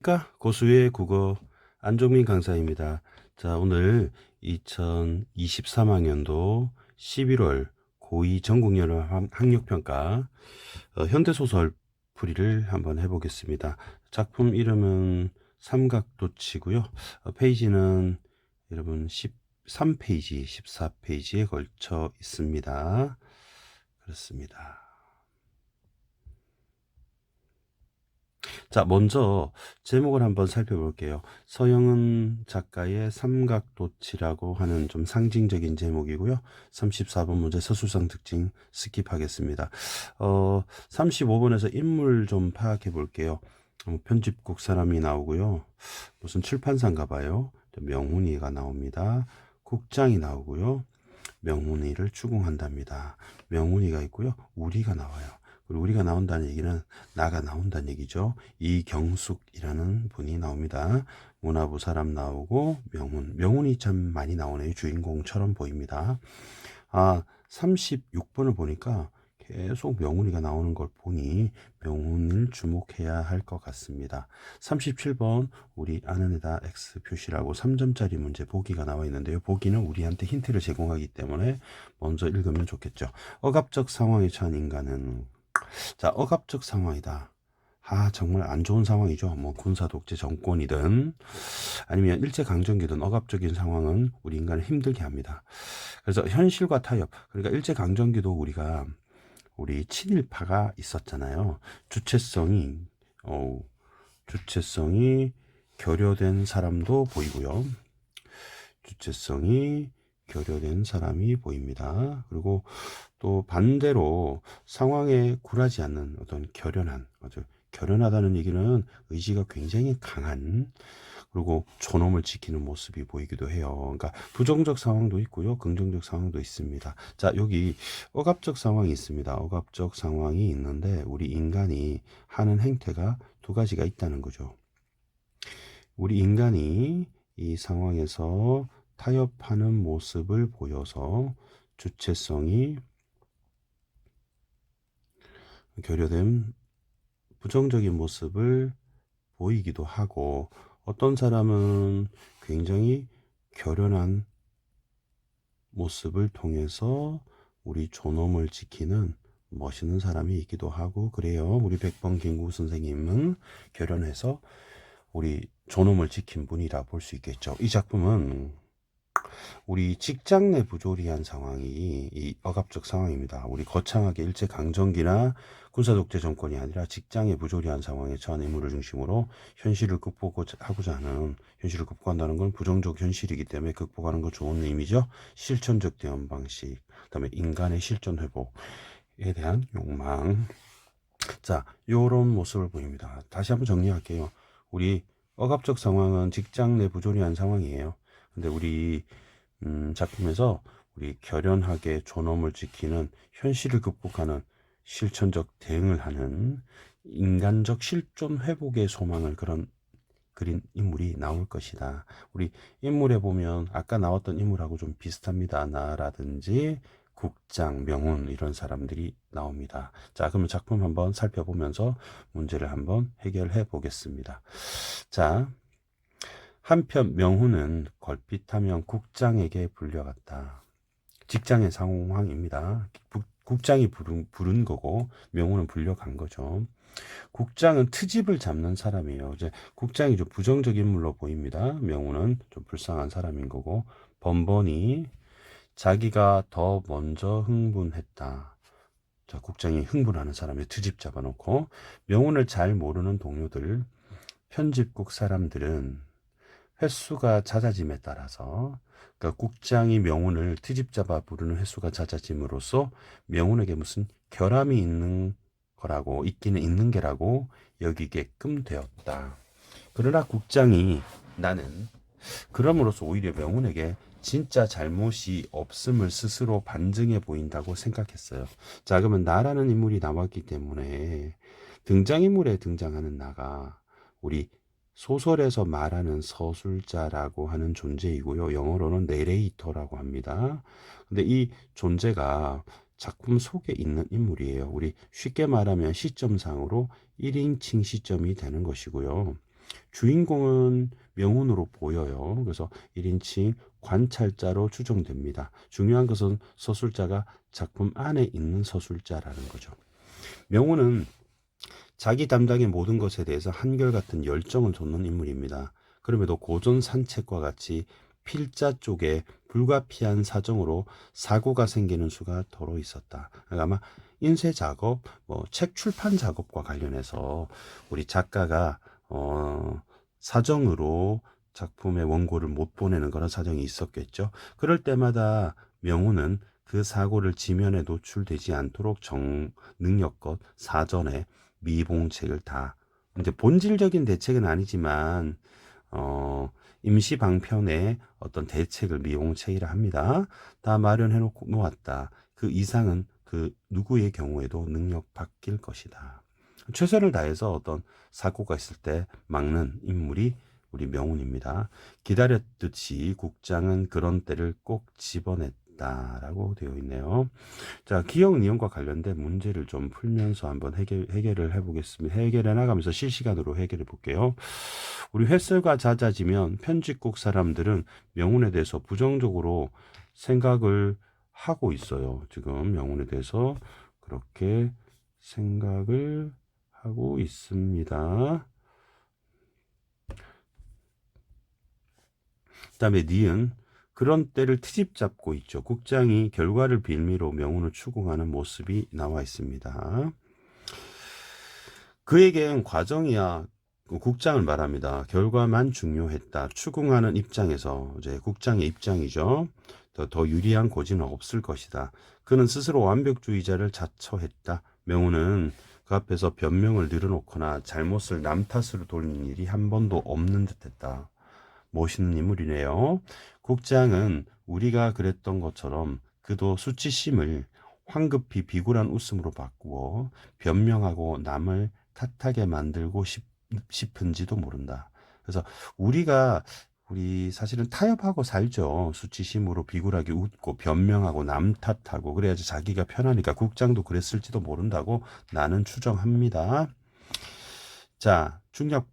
안녕하십니까 고수의 국어 안종민 강사입니다. 자 오늘 2023학년도 11월 고2 전국연합 학력평가 어, 현대소설 풀이를 한번 해보겠습니다. 작품 이름은 삼각도치고요. 어, 페이지는 여러분 13페이지, 14페이지에 걸쳐 있습니다. 그렇습니다. 자, 먼저 제목을 한번 살펴볼게요. 서영은 작가의 삼각도치라고 하는 좀 상징적인 제목이고요. 34번 문제 서술상 특징 스킵하겠습니다. 어, 35번에서 인물 좀 파악해 볼게요. 어, 편집국 사람이 나오고요. 무슨 출판사인가 봐요. 명훈이가 나옵니다. 국장이 나오고요. 명훈이를 추궁한답니다. 명훈이가 있고요. 우리가 나와요. 그리고 우리가 나온다는 얘기는 나가 나온다는 얘기죠. 이경숙이라는 분이 나옵니다. 문화부 사람 나오고 명훈. 명훈이 참 많이 나오네요. 주인공처럼 보입니다. 아, 36번을 보니까 계속 명훈이가 나오는 걸 보니 명훈을 주목해야 할 것 같습니다. 37번 우리 아는 애다 X 표시라고 3점짜리 문제 보기가 나와 있는데요. 보기는 우리한테 힌트를 제공하기 때문에 먼저 읽으면 좋겠죠. 억압적 상황에 처한 인간은 자, 억압적 상황이다. 아, 정말 안 좋은 상황이죠. 뭐 군사 독재 정권이든 아니면 일제 강점기든 억압적인 상황은 우리 인간을 힘들게 합니다. 그래서 현실과 타협. 그러니까 일제 강점기도 우리가 우리 친일파가 있었잖아요. 주체성이 어 주체성이 결여된 사람도 보이고요. 주체성이 결여된 사람이 보입니다. 그리고 또 반대로 상황에 굴하지 않는 어떤 결연한 아주 결연하다는 얘기는 의지가 굉장히 강한 그리고 존엄을 지키는 모습이 보이기도 해요. 그러니까 부정적 상황도 있고요. 긍정적 상황도 있습니다. 자, 여기 억압적 상황이 있습니다. 억압적 상황이 있는데 우리 인간이 하는 행태가 두 가지가 있다는 거죠. 우리 인간이 이 상황에서 타협하는 모습을 보여서 주체성이 결여된 부정적인 모습을 보이기도 하고 어떤 사람은 굉장히 결연한 모습을 통해서 우리 존엄을 지키는 멋있는 사람이 있기도 하고 그래요. 우리 백번 김구 선생님은 결연해서 우리 존엄을 지킨 분이라 볼 수 있겠죠. 이 작품은 우리 직장 내 부조리한 상황이 이 억압적 상황입니다. 우리 거창하게 일제 강점기나 군사 독재 정권이 아니라 직장의 부조리한 상황에 처한 인물을 중심으로 현실을 극복하고자 하는 현실을 극복한다는 건 부정적 현실이기 때문에 극복하는 거 좋은 의미죠. 실천적 대응 방식, 그다음에 인간의 실존 회복에 대한 욕망. 자, 요런 모습을 보입니다. 다시 한번 정리할게요. 우리 억압적 상황은 직장 내 부조리한 상황이에요. 근데 우리 음, 작품에서 우리 결연하게 존엄을 지키는 현실을 극복하는 실천적 대응을 하는 인간적 실존 회복의 소망을 그런 그린 인물이 나올 것이다. 우리 인물에 보면 아까 나왔던 인물하고 좀 비슷합니다. 나라든지 국장, 명훈 이런 사람들이 나옵니다. 자, 그러면 작품 한번 살펴보면서 문제를 한번 해결해 보겠습니다. 자, 한편 명훈은 걸핏하면 국장에게 불려갔다. 직장의 상황입니다. 국장이 부른, 부른 거고 명훈은 불려간 거죠. 국장은 트집을 잡는 사람이에요. 이제 국장이 좀 부정적인 인물로 보입니다. 명훈은 좀 불쌍한 사람인 거고 번번이 자기가 더 먼저 흥분했다. 자, 국장이 흥분하는 사람의 트집 잡아놓고 명훈을 잘 모르는 동료들 편집국 사람들은 횟수가 잦아짐에 따라서 그러니까 국장이 명운을 트집 잡아 부르는 횟수가 잦아짐으로써 명운에게 무슨 결함이 있는 거라고 있기는 있는 게라고 여기게끔 되었다. 그러나 국장이 나는 그럼으로써 오히려 명운에게 진짜 잘못이 없음을 스스로 반증해 보인다고 생각했어요. 자, 그러면 나라는 인물이 나왔기 때문에 등장인물에 등장하는 나가 우리 소설에서 말하는 서술자라고 하는 존재이고요. 영어로는 내레이터라고 합니다. 근데 이 존재가 작품 속에 있는 인물이에요. 우리 쉽게 말하면 시점상으로 1인칭 시점이 되는 것이고요. 주인공은 명운으로 보여요. 그래서 1인칭 관찰자로 추정됩니다. 중요한 것은 서술자가 작품 안에 있는 서술자라는 거죠. 명운은 자기 담당의 모든 것에 대해서 한결같은 열정을 돋는 인물입니다. 그럼에도 고전 산책과 같이 필자 쪽에 불가피한 사정으로 사고가 생기는 수가 더러 있었다. 그러니까 아마 인쇄 작업, 뭐 책 출판 작업과 관련해서 우리 작가가 어 사정으로 작품의 원고를 못 보내는 그런 사정이 있었겠죠. 그럴 때마다 명우는 그 사고를 지면에 노출되지 않도록 정 능력껏 사전에 미봉책을 다 이제 본질적인 대책은 아니지만 어 임시 방편의 어떤 대책을 미봉책이라 합니다. 다 마련해 놓고 놓았다. 그 이상은 그 누구의 경우에도 능력 바뀔 것이다. 최선을 다해서 어떤 사고가 있을 때 막는 인물이 우리 명운입니다. 기다렸듯이 국장은 그런 때를 꼭 집어냈다 라고 되어 있네요. 자, 기억 니은과 관련된 문제를 좀 풀면서 한번 해결, 해결을 해보겠습니다. 해결해 나가면서 실시간으로 해결해 볼게요. 우리 횟설과 잦아지면 편집국 사람들은 명운에 대해서 부정적으로 생각을 하고 있어요. 지금 명운에 대해서 그렇게 생각을 하고 있습니다. 그 다음에 니은 그런 때를 트집 잡고 있죠. 국장이 결과를 빌미로 명운을 추궁하는 모습이 나와 있습니다. 그에겐 과정이야 그 국장을 말합니다. 결과만 중요했다. 추궁하는 입장에서 이제 국장의 입장이죠. 더, 더 유리한 고지는 없을 것이다. 그는 스스로 완벽주의자를 자처했다. 명우는 그 앞에서 변명을 늘어놓거나 잘못을 남 탓으로 돌리는 일이 한 번도 없는 듯했다. 멋있는 인물이네요. 국장은 우리가 그랬던 것처럼 그도 수치심을 황급히 비굴한 웃음으로 바꾸어 변명하고 남을 탓하게 만들고 싶, 싶은지도 모른다. 그래서 우리가 우리 사실은 타협하고 살죠. 수치심으로 비굴하게 웃고 변명하고 남 탓하고 그래야지 자기가 편하니까 국장도 그랬을지도 모른다고 나는 추정합니다. 자, 중략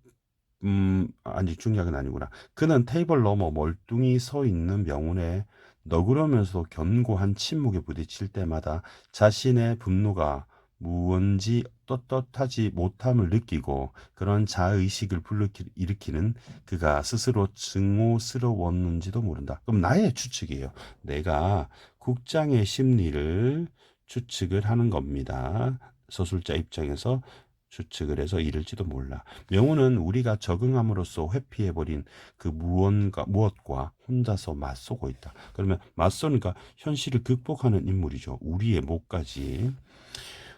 음, 아니 중략은 아니구나. 그는 테이블 너머 멀뚱히 서 있는 명운에 너그러면서도 견고한 침묵에 부딪힐 때마다 자신의 분노가 무언지 떳떳하지 못함을 느끼고 그런 자의식을 불러일으키는 그가 스스로 증오스러웠는지도 모른다. 그럼 나의 추측이에요. 내가 국장의 심리를 추측을 하는 겁니다. 서술자 입장에서 추측을 해서 이를지도 몰라. 명호는 우리가 적응함으로써 회피해버린 그 무언가, 무엇과 혼자서 맞서고 있다. 그러면 맞서니까 현실을 극복하는 인물이죠. 우리의 목까지.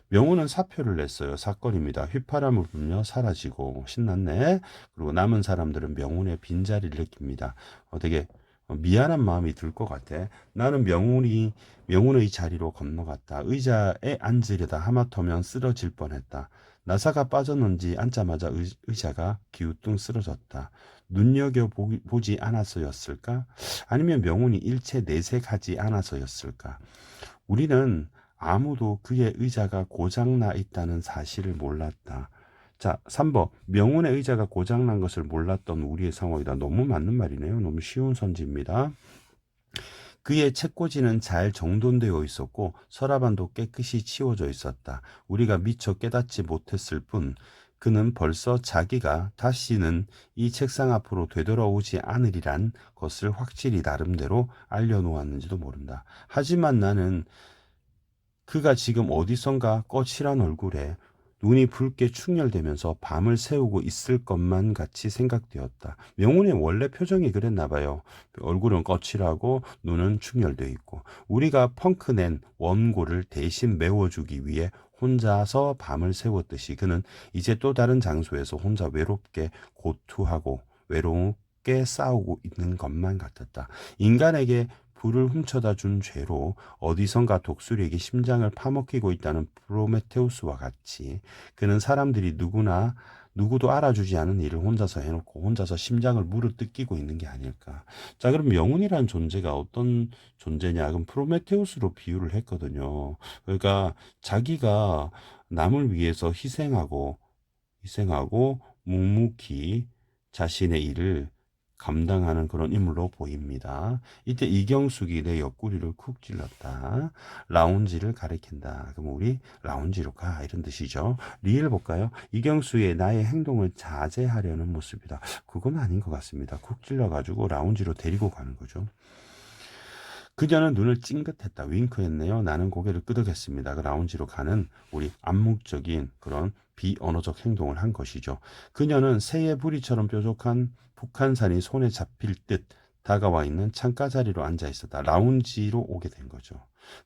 명호는 사표를 냈어요. 사건입니다. 휘파람을 불며 사라지고 신났네. 그리고 남은 사람들은 명훈의 빈자리를 느낍니다. 어, 되게 미안한 마음이 들 것 같아. 나는 명훈이 명훈의 자리로 건너갔다. 의자에 앉으려다 하마터면 쓰러질 뻔했다. 나사가 빠졌는지 앉자마자 의, 자가 기우뚱 쓰러졌다. 눈여겨 보지 않아서였을까? 아니면 명훈이 일체 내색하지 않아서였을까? 우리는 아무도 그의 의자가 고장나 있다는 사실을 몰랐다. 자, 3번. 명운의 의자가 고장난 것을 몰랐던 우리의 상황이다. 너무 맞는 말이네요. 너무 쉬운 선지입니다. 그의 책꽂이는 잘 정돈되어 있었고 서랍안도 깨끗이 치워져 있었다. 우리가 미처 깨닫지 못했을 뿐 그는 벌써 자기가 다시는 이 책상 앞으로 되돌아오지 않으리란 것을 확실히 나름대로 알려놓았는지도 모른다. 하지만 나는 그가 지금 어디선가 거칠한 얼굴에 눈이 붉게 충혈되면서 밤을 새우고 있을 것만 같이 생각되었다. 명훈의 원래 표정이 그랬나 봐요. 얼굴은 거칠하고 눈은 충혈되어 있고 우리가 펑크낸 원고를 대신 메워주기 위해 혼자서 밤을 새웠듯이 그는 이제 또 다른 장소에서 혼자 외롭게 고투하고 외롭게 싸우고 있는 것만 같았다. 인간에게 불을 훔쳐다 준 죄로 어디선가 독수리에게 심장을 파먹히고 있다는 프로메테우스와 같이 그는 사람들이 누구나 누구도 알아주지 않은 일을 혼자서 해놓고 혼자서 심장을 물어뜯기고 있는 게 아닐까. 자, 그럼 영혼이란 존재가 어떤 존재냐? 그럼 프로메테우스로 비유를 했거든요. 그러니까 자기가 남을 위해서 희생하고, 희생하고 묵묵히 자신의 일을 감당하는 그런 인물로 보입니다. 이때 이경숙이 내 옆구리를 쿡 찔렀다. 라운지를 가리킨다. 그럼 우리 라운지로 가 이런 뜻이죠. 리을 볼까요? 이경수의 나의 행동을 자제하려는 모습이다. 그건 아닌 것 같습니다. 쿡 찔러가지고 라운지로 데리고 가는 거죠. 그녀는 눈을 찡긋했다. 윙크했네요. 나는 고개를 끄덕였습니다. 그 라운지로 가는 우리 암묵적인 그런 비언어적 행동을 한 것이죠. 그녀는 새의 부리처럼 뾰족한 북한산이 손에 잡힐 듯 다가와 있는 창가 자리로 앉아 있었다. 라운지로 오게 된 거죠.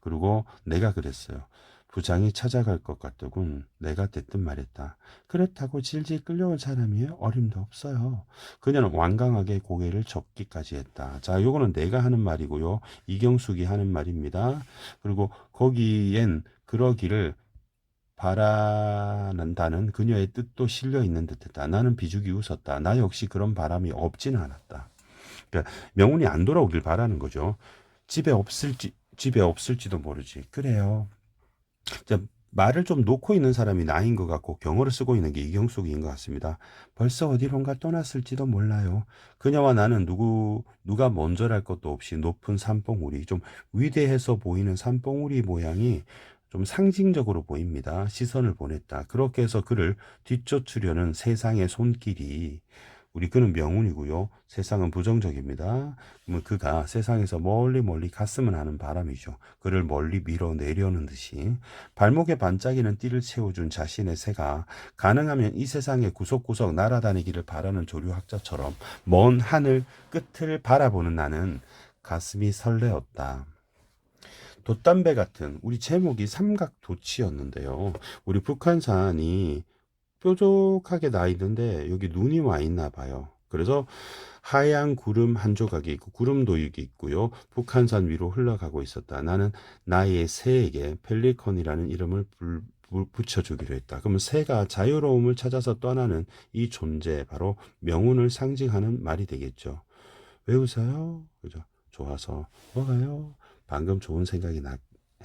그리고 내가 그랬어요. 부장이 찾아갈 것 같더군. 내가 대뜸 말했다. 그렇다고 질질 끌려올 사람이에요? 어림도 없어요. 그녀는 완강하게 고개를 접기까지 했다. 자, 요거는 내가 하는 말이고요. 이경숙이 하는 말입니다. 그리고 거기엔 그러기를 바라는다는 그녀의 뜻도 실려 있는 듯했다. 나는 비죽이 웃었다. 나 역시 그런 바람이 없지는 않았다. 그러니까 명운이 안 돌아오길 바라는 거죠. 집에 없을지 집에 없을지도 모르지. 그래요. 자, 말을 좀 놓고 있는 사람이 나인 것 같고 경어를 쓰고 있는 게 이경숙인 것 같습니다. 벌써 어디론가 떠났을지도 몰라요. 그녀와 나는 누구 누가 먼저랄 것도 없이 높은 산봉우리 좀 위대해서 보이는 산봉우리 모양이 좀 상징적으로 보입니다. 시선을 보냈다. 그렇게 해서 그를 뒤쫓으려는 세상의 손길이 우리 그는 명운이고요. 세상은 부정적입니다. 그러면 그가 세상에서 멀리 멀리 갔으면 하는 바람이죠. 그를 멀리 밀어내려는 듯이 발목에 반짝이는 띠를 채워준 자신의 새가 가능하면 이 세상의 구석구석 날아다니기를 바라는 조류학자처럼 먼 하늘 끝을 바라보는 나는 가슴이 설레었다. 돛담배 같은 우리 제목이 삼각도치였는데요. 우리 북한산이 뾰족하게 나 있는데 여기 눈이 와 있나 봐요. 그래서 하얀 구름 한 조각이 있고 구름 도육이 있고요. 북한산 위로 흘러가고 있었다. 나는 나의 새에게 펠리컨이라는 이름을 불, 불, 붙여주기로 했다. 그러면 새가 자유로움을 찾아서 떠나는 이 존재 바로 명운을 상징하는 말이 되겠죠. 왜 웃어요? 그죠? 좋아서 뭐가요? 방금 좋은 생각이 나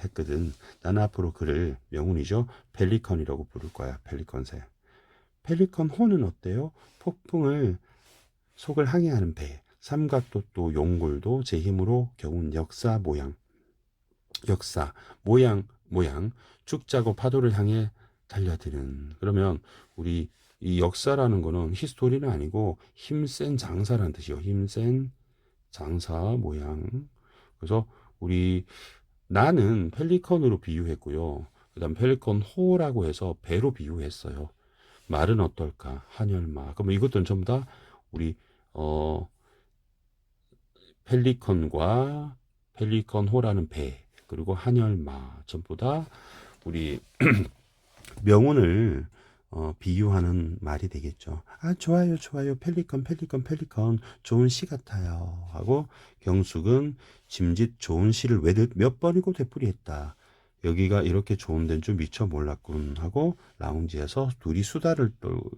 했거든. 나는 앞으로 그를 명운이죠. 펠리컨이라고 부를 거야. 펠리컨 새. 펠리컨 호는 어때요? 폭풍을 속을 항해하는 배. 삼각도도 용골도 제 힘으로 겨운 역사 모양. 역사 모양 모양 죽자고 파도를 향해 달려드는. 그러면 우리 이 역사라는 거는 히스토리는 아니고 힘센 장사라는 뜻이요. 힘센 장사 모양. 그래서 우리 나는 펠리컨으로 비유했고요. 그다음 펠리컨 호라고 해서 배로 비유했어요. 말은 어떨까? 한열마. 그러면 이것들은 전부 다 우리 어 펠리컨과 펠리컨호라는 배 그리고 한열마 전부 다 우리 명운을 어, 비유하는 말이 되겠죠. 아 좋아요 좋아요 펠리컨 펠리컨 펠리컨 좋은 시 같아요 하고 경숙은 짐짓 좋은 시를 외듯 몇 번이고 되풀이했다. 여기가 이렇게 좋은 데는 좀 미처 몰랐군 하고 라운지에서 둘이 수다를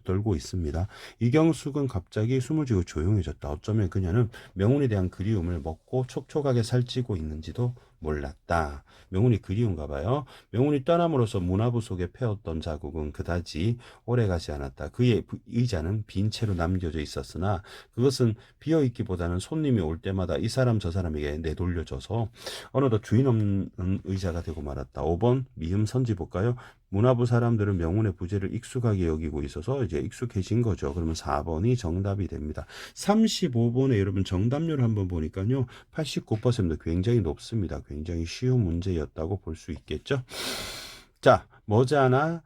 떨, 고 있습니다. 이경숙은 갑자기 숨을 쥐고 조용해졌다. 어쩌면 그녀는 명운에 대한 그리움을 먹고 촉촉하게 살찌고 있는지도 몰랐다. 명운이 그리운가 봐요. 명운이 떠남으로써 문화부 속에 패었던 자국은 그다지 오래가지 않았다. 그의 의자는 빈 채로 남겨져 있었으나 그것은 비어 있기보다는 손님이 올 때마다 이 사람 저 사람에게 내돌려져서 어느덧 주인 없는 의자가 되고 말았다. 5번 미음 선지 볼까요? 문화부 사람들은 명운의 부재를 익숙하게 여기고 있어서 이제 익숙해진 거죠. 그러면 4번이 정답이 됩니다. 35번에 여러분 정답률 한번 보니까요. 89% 굉장히 높습니다. 굉장히 쉬운 문제였다고 볼 수 있겠죠. 자, 머지않아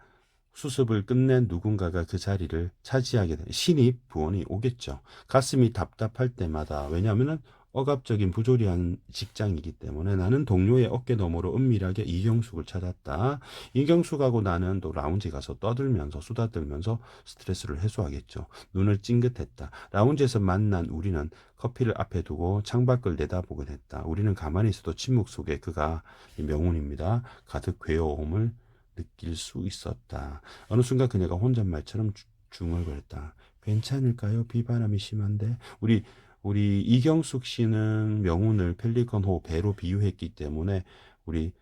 수습을 끝낸 누군가가 그 자리를 차지하게 된 신입 부원이 오겠죠. 가슴이 답답할 때마다 왜냐하면은 억압적인 부조리한 직장이기 때문에 나는 동료의 어깨 너머로 은밀하게 이경숙을 찾았다. 이경숙하고 나는 또 라운지 가서 떠들면서 수다 떨면서 스트레스를 해소하겠죠. 눈을 찡긋했다. 라운지에서 만난 우리는 커피를 앞에 두고 창밖을 내다보게 됐다. 우리는 가만히 있어도 침묵 속에 그가 명운입니다. 가득 괴로움을 느낄 수 있었다. 어느 순간 그녀가 혼잣말처럼 중얼거렸다. 괜찮을까요? 비바람이 심한데 우리 우리 이경숙 씨는 명운을 펠리컨호 배로 비유했기 때문에 우리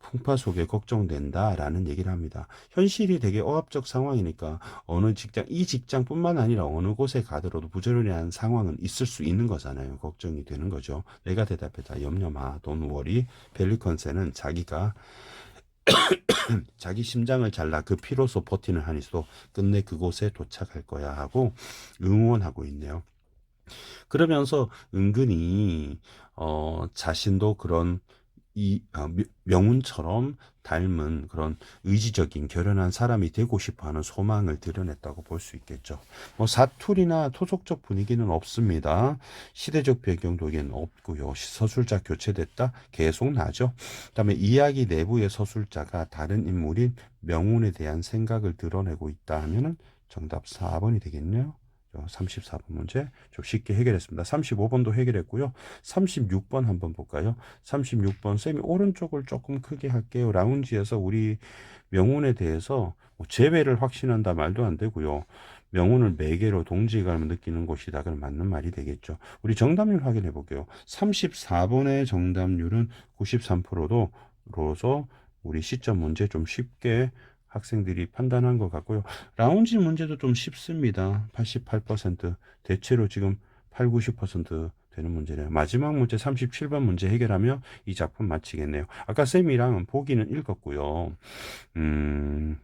풍파 속에 걱정된다라는 얘기를 합니다. 현실이 되게 억압적 상황이니까 어느 직장, 이 직장뿐만 아니라 어느 곳에 가더라도 부지런한 상황은 있을 수 있는 거잖아요. 걱정이 되는 거죠. 내가 대답했다. 염려 마. 돈 워리. 벨리컨세는 자기가 자기 심장을 잘라 그 피로서 버티는 한이도 끝내 그곳에 도착할 거야 하고 응원하고 있네요. 그러면서 은근히 어 자신도 그런 이 어, 명- 명운처럼 닮은 그런 의지적인 결연한 사람이 되고 싶어하는 소망을 드러냈다고 볼 수 있겠죠. 뭐 사투리나 토속적 분위기는 없습니다. 시대적 배경도 여기는 없고요. 서술자 교체됐다 계속 나죠. 그다음에 이야기 내부의 서술자가 다른 인물인 명운에 대한 생각을 드러내고 있다 하면은 정답 4번이 되겠네요. 34번 문제 좀 쉽게 해결했습니다. 35번도 해결했고요. 36번 한번 볼까요? 36번 쌤이 오른쪽을 조금 크게 할게요. 라운지에서 우리 명운에 대해서 뭐 재배를 확신한다 말도 안 되고요. 명운을 매개로 동지감을 느끼는 곳이다. 그럼 맞는 말이 되겠죠. 우리 정답률 확인해 볼게요. 34번의 정답률은 93%도 로서 우리 시점 문제 좀 쉽게 학생들이 판단한 것 같고요. 라운지 문제도 좀 쉽습니다. 88% 대체로 지금 8, 90% 되는 문제네요. 마지막 문제 37번 문제 해결하며 이 작품 마치겠네요. 아까 쌤이랑 보기는 읽었고요. 음,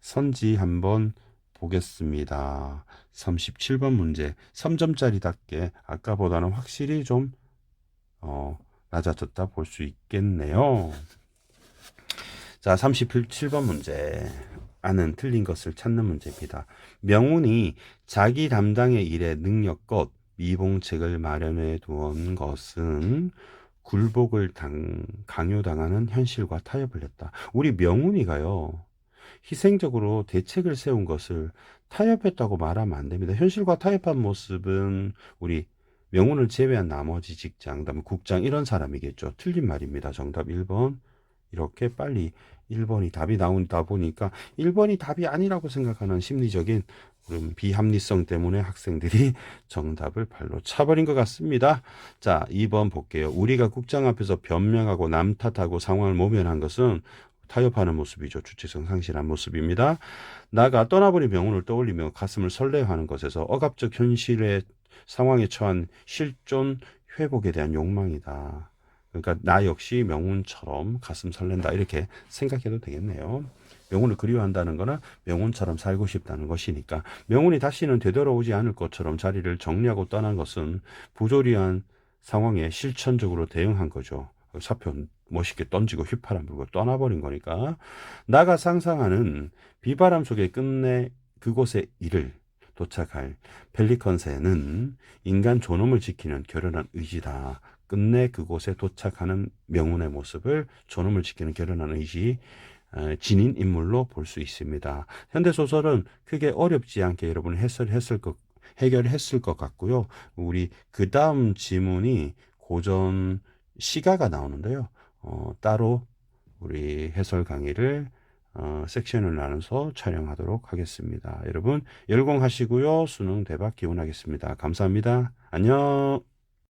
선지 한번 보겠습니다. 37번 문제 3점짜리답게 아까보다는 확실히 좀 어, 낮아졌다 볼 수 있겠네요. 자, 37번 문제. 아는 틀린 것을 찾는 문제입니다. 명운이 자기 담당의 일에 능력껏 미봉책을 마련해 두은 것은 굴복을 당, 강요당하는 현실과 타협을 했다. 우리 명운이가요. 희생적으로 대책을 세운 것을 타협했다고 말하면 안 됩니다. 현실과 타협한 모습은 우리 명운을 제외한 나머지 직장, 그다음에 국장 이런 사람이겠죠. 틀린 말입니다. 정답 1번. 이렇게 빨리 1번이 답이 나온다 보니까 1번이 답이 아니라고 생각하는 심리적인 그런 비합리성 때문에 학생들이 정답을 발로 차버린 것 같습니다. 자, 2번 볼게요. 우리가 국장 앞에서 변명하고 남 탓하고 상황을 모면한 것은 타협하는 모습이죠. 주체성 상실한 모습입니다. 나가 떠나버린 명운을 떠올리며 가슴을 설레하는 것에서 억압적 현실의 상황에 처한 실존 회복에 대한 욕망이다. 그러니까 나 역시 명운처럼 가슴 설렌다 이렇게 생각해도 되겠네요. 명운을 그리워한다는 거는 명운처럼 살고 싶다는 것이니까 명운이 다시는 되돌아오지 않을 것처럼 자리를 정리하고 떠난 것은 부조리한 상황에 실천적으로 대응한 거죠. 사표 멋있게 던지고 휘파람 불고 떠나버린 거니까 나가 상상하는 비바람 속에 끝내 그곳에 이를 도착할 펠리컨세는 인간 존엄을 지키는 결연한 의지다. 끝내 그곳에 도착하는 명운의 모습을 존엄을 지키는 결연한 의지 에, 지닌 인물로 볼 수 있습니다. 현대 소설은 크게 어렵지 않게 여러분 해설했을 것 해결했을 것 같고요. 우리 그 다음 지문이 고전 시가가 나오는데요. 어, 따로 우리 해설 강의를 어, 섹션을 나눠서 촬영하도록 하겠습니다. 여러분 열공하시고요. 수능 대박 기원하겠습니다. 감사합니다. 안녕.